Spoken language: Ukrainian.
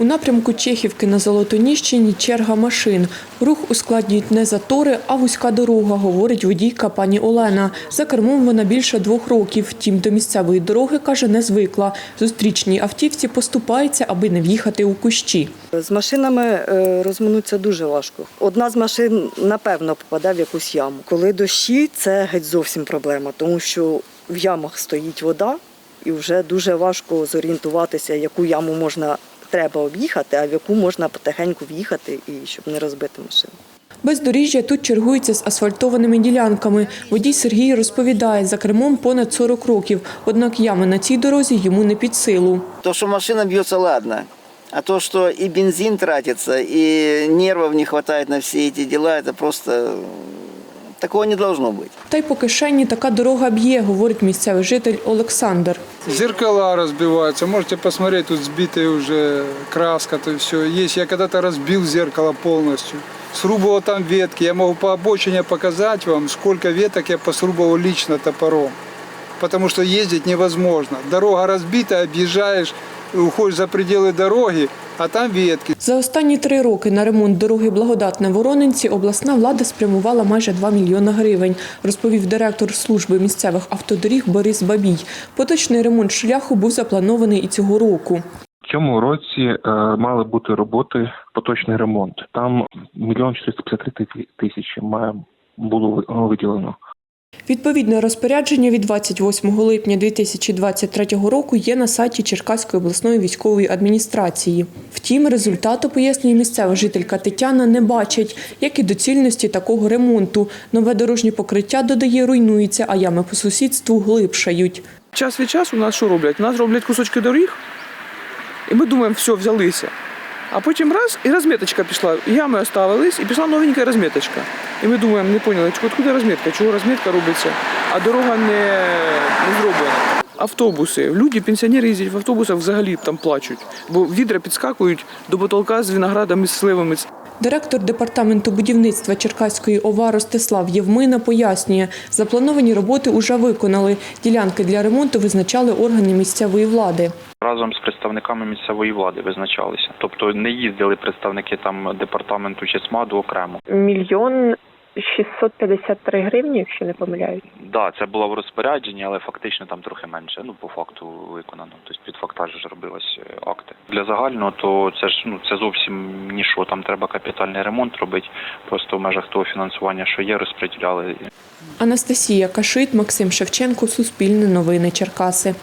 У напрямку Чехівки на Золотоніщині черга машин. Рух ускладнюють не затори, а вузька дорога, говорить водійка пані Олена. За кермом вона більше двох років. Втім, до місцевої дороги, каже, не звикла. Зустрічній автівці поступається, аби не в'їхати у кущі. З машинами е, розминутися дуже важко. Одна з машин напевно попаде в якусь яму. Коли дощі, це геть зовсім проблема, тому що в ямах стоїть вода, і вже дуже важко зорієнтуватися, яку яму можна треба об'їхати, а в яку можна потихеньку в'їхати і щоб не розбити машину. Бездоріжжя тут чергується з асфальтованими ділянками. Водій Сергій розповідає, за кермом понад 40 років. Однак ями на цій дорозі йому не під силу. То, что машина бьется, ладно. А то, что и бензин тратится, и нервов не хватает на все эти дела, это просто... э, Такого не должно быть. Та й по кишені така дорога б'є, говорить місцевий житель Олександр. Зеркала разбиваются. Можете посмотреть, тут сбитая уже краска, то все. Есть, я когда-то разбил зеркало полностью. Срубывал там ветки. Я могу по обочине показать вам, сколько веток я посрубывал лично топором. Потому что ездить невозможно. Дорога разбита, объезжаешь, уходишь за пределы дороги, а там ветки. За останні три роки на ремонт дороги Благодатне Воронинці обласна влада спрямувала майже 2 мільйона гривень, розповів директор служби місцевих автодоріг Борис Бабій. Поточний ремонт шляху був запланований і цього року. В цьому році е, мали бути роботи поточний ремонт. Там мільйон 453 тисячі має було виділено. Відповідне розпорядження від 28 липня 2023 року є на сайті Черкаської обласної військової адміністрації. Втім, результату, пояснює місцева жителька Тетяна, не бачить, як і доцільності такого ремонту. Нове дорожнє покриття, додає, руйнується, а ями по сусідству глибшають. Час від часу у нас що роблять? У нас роблять кусочки доріг, і ми думаємо, все, взялися. А потім раз, і розміточка пішла. Ями оставились, і пішла новенька розміточка. І ми думаємо, не поняли, откуда розмітка, чого розмітка робиться, а дорога не, не зроблена. Автобуси. Люди, пенсіонери їздять в автобусах, взагалі там плачуть, бо відра підскакують до потолка з виноградами, з сливами. Директор департаменту будівництва Черкаської ОВА Ростислав Євмина пояснює, заплановані роботи уже виконали. Ділянки для ремонту визначали органи місцевої влади. Разом з представниками місцевої влади визначалися. Тобто не їздили представники там департаменту чи СМАДу окремо. мільйон 653 гривні, якщо не помиляюсь. Да, це було в розпорядженні, але фактично там трохи менше. Ну по факту виконано. Тобто під фактаж ж робились е, акти. Для загального то це ж ну це зовсім нічого. Там треба капітальний ремонт робити. Просто в межах того фінансування, що є, розподіляли. Анастасія Кашит, Максим Шевченко, Суспільне новини Черкаси.